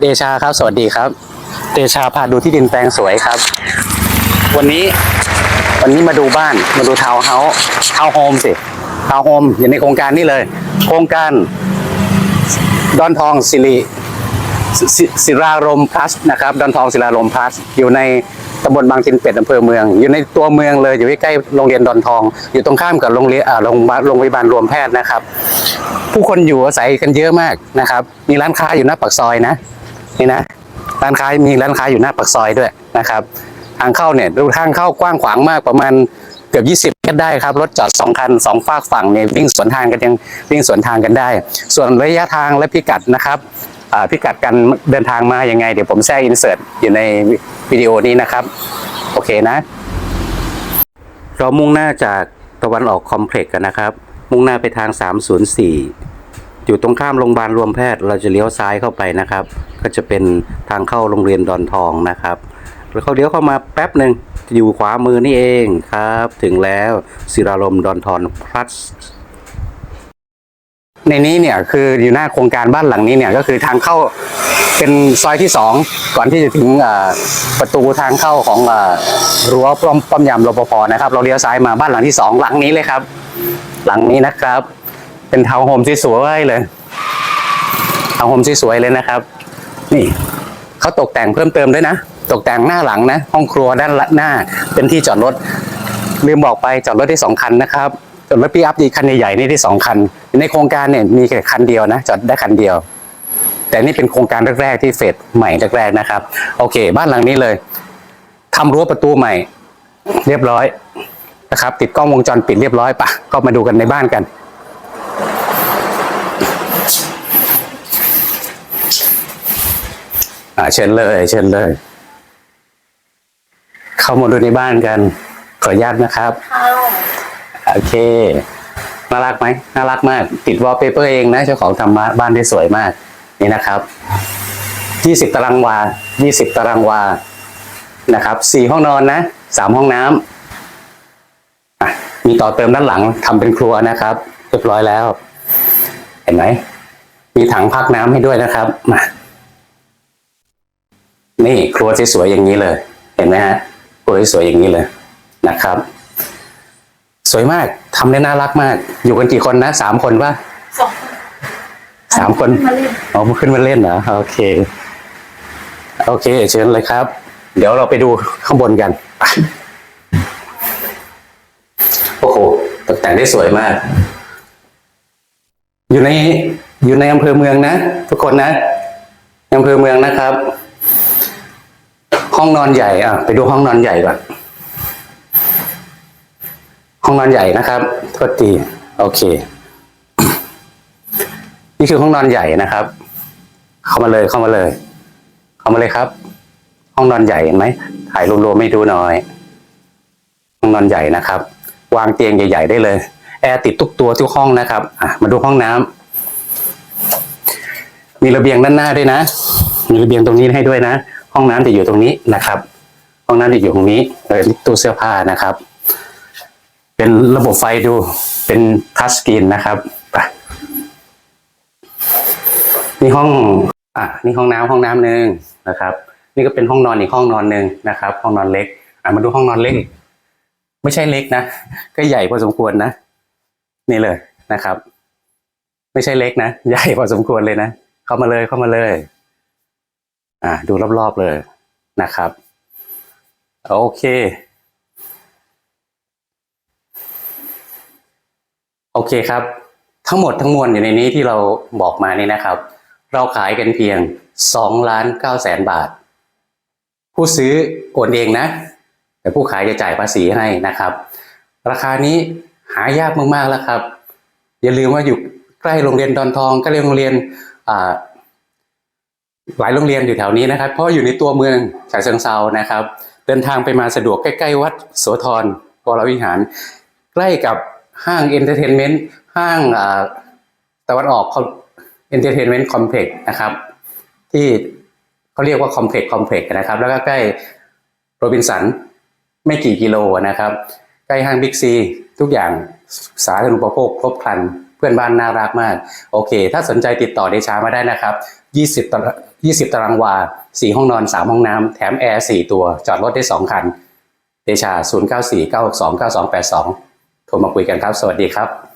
เดชาครับ สวัสดีครับ เดชาพาดูที่ดินแปลงสวยครับ วันนี้ วันนี้มาดูบ้าน มาดูทาวน์เฮาส์ทาวน์โฮมสิทาวน์โฮมอยู่ในโครงการนี้เลย โครงการดอนทองสิริศิรารมพัสนะครับดอนทองศิรารมพัสอยู่ในตำบลบางจินเป็ดอำเภอเมือง อยู่ในตัวเมืองเลยอยู่ใกล้ๆโรงเรียนดอนทอง อยู่ตรงข้ามกับโรงเรียนโรงพยาบาลโรงพยาบาลรวมแพทย์นะครับ ผู้คนอยู่อาศัยกันเยอะมากนะครับ มีร้านค้าอยู่หน้าปากซอยนะ นี่นะร้านค้ามีร้านค้าอยู่หน้าปากซอยด้วยนะครับทางเข้าเนี่ยดูทางเข้ากว้างขวางมากประมาณเกือบ 20 เมตรได้ครับ รถจอดสองคันสองฝากฝั่งเนี่ยวิ่งสวนทางกันยังวิ่งสวนทางกันได้ ส่วนระยะทางและพิกัดนะครับอ่าพิกัดการเดินทางมายังไง เดี๋ยวผมแทรกอินเสิร์ตอยู่ในวิดีโอนี้นะครับ โอเคนะ เรามุ่งหน้าจากตะวันออกคอมเพล็กซ์กันนะครับ มุ่งหน้าไปทาง 304 อยู่ตรงข้ามโรงพยาบาลรวมแพทย์เราจะเลี้ยวซ้ายเข้าไปนะครับ ก็จะเป็นทางเข้าโรงเรียนดอนทองนะครับ แล้วเขาเลี้ยวเข้ามาแป๊บหนึ่งอยู่ขวามือนี่เองครับ ถึงแล้วศิรารมดอนทอนพลัสในนี้เนี่ยคืออยู่หน้าโครงการบ้านหลังนี้เนี่ยก็คือทางเข้าเป็นซอยที่สองก่อนที่จะถึงประตูทางเข้าของรั้วป้อมป้อมยามรปภนะครับ เราเลี้ยวซ้ายมาบ้านหลังที่สองหลังนี้เลยครับ หลังนี้นะครับ เป็นทาวน์โฮมที่สวยเลยทาวน์โฮมที่สวยเลยนะครับ นี่เขาตกแต่งเพิ่มเติมด้วยนะ ตกแต่งหน้าหลังนะ ห้องครัวด้านหน้า เป็นที่จอดรถ ลืมบอกไปจอดรถได้สองคันนะครับจอดรถปีอัพดีคันใหญ่ๆนี่ได้สองคัน ในโครงการเนี่ยมีแค่คันเดียวนะ จอดได้คันเดียว แต่นี่เป็นโครงการแรกๆที่เฟสใหม่แรกๆนะครับ โอเค บ้านหลังนี้เลยทำรั้วประตูใหม่ เรียบร้อยนะครับ ติดกล้องวงจรปิดเรียบร้อยปะก็มาดูกันในบ้านกัน อ่าเชิญเลย เชิญเลย เข้ามาดูในบ้านกัน ขออนุญาตนะครับโอเค น่ารักไหมน่ารักมาก ติดวอลเปเปอร์เองนะเจ้าของทำบ้านบ้านได้สวยมาก นี่นะครับยี่สิบตารางวายี่สิบตารางวา นะครับสี่ห้องนอนนะสามห้องน้ำอะมีต่อเติมด้านหลังทำเป็นครัวนะครับเรียบร้อยแล้ว เห็นไหมมีถังพักน้ำให้ด้วยนะครับมา นี่ครัวที่สวยอย่างนี้เลย เห็นไหมฮะครัวที่สวยอย่างนี้เลยนะครับ สวยมากทำได้น่ารักมาก อยู่กันกี่คนนะสามคนปะสองสามคนมาเล่นเอาขึ้นมาเล่นเหรอโอเค โอเค เชิญเลยครับ เดี๋ยวเราไปดูข้างบนกันไปโอ้โหตกแต่งได้สวยมาก อยู่ในอยู่ในอำเภอเมืองนะ ทุกคนนะอำเภอเมืองนะครับ ห้องนอนใหญ่อะไปดูห้องนอนใหญ่ก่อนห้องนอนใหญ่นะครับโทษทีโอเค นี่คือห้องนอนใหญ่นะครับ เข้ามาเลยเข้ามาเลย เข้ามาเลยครับ ห้องนอนใหญ่เห็นไหมถ่ายรวมๆให้ดูหน่อย ห้องนอนใหญ่นะครับ วางเตียงใหญ่ ๆ ได้เลย แอร์ติดทุกตัวทุกห้องนะครับอะมาดูห้องน้ำมีระเบียงด้านหน้าด้วยนะ มีระเบียงตรงนี้ให้ด้วยนะ ห้องน้ำจะอยู่ตรงนี้นะครับ ห้องน้ำจะอยู่ตรงนี้เลยตู้เสื้อผ้านะครับ เป็นระบบไฟดูเป็นทัชสกรีนนะครับนี่ห้องอะนี่ห้องน้ำห้องน้ำหนึ่งนะครับ นี่ก็เป็นห้องนอนอีกห้องนอนหนึ่งนะครับ ห้องนอนเล็กอะมาดูห้องนอนเล็ก ไม่ใช่เล็กนะก็ใหญ่พอสมควรนะนี่เลยนะครับ ไม่ใช่เล็กนะ ใหญ่พอสมควรเลยนะ เข้ามาเลยเข้ามาเลย อะดูรอบๆเลยนะครับ โอเค โอเคครับ ทั้งหมดทั้งมวลอยู่ในนี้ที่เราบอกมานี่นะครับ เราขายกันเพียง2ล้าน9แสนบาท ผู้ซื้อโอนเองนะ แต่ผู้ขายจะจ่ายภาษีให้นะครับ ราคานี้หายากมากๆแล้วครับ อย่าลืมว่าอยู่ใกล้โรงเรียนดอนทองใกล้โรงเรียนอ่า หลายโรงเรียนอยู่แถวนี้นะครับ เพราะอยู่ในตัวเมืองฉะเชิงเซานะครับ เดินทางไปมาสะดวกใกล้ๆวัดโสธรวรวิหาร ใกล้กับห้างเอนเตอร์เทนเมนต์ห้างตะวันออกเอนเตอร์เทนเมนต์คอมเพล็กซ์นะครับ ที่เขาเรียกว่าคอมเพล็กซ์คอมเพล็กซ์นะครับ แล้วก็ใกล้โรบินสันไม่กี่กิโลนะครับ ใกล้ห้างบิ๊กซีทุกอย่างสาธารณูปโภคครบครัน เพื่อนบ้านน่ารักมาก โอเค ถ้าสนใจติดต่อเดชามาได้นะครับ 20ตาร 20 ตารางวา 4 ห้องนอน 3 ห้องน้ำแถมแอร์ 4 ตัว จอดรถได้ 2 คัน เดชา 0949629282 โทรมาคุยกันครับ สวัสดีครับ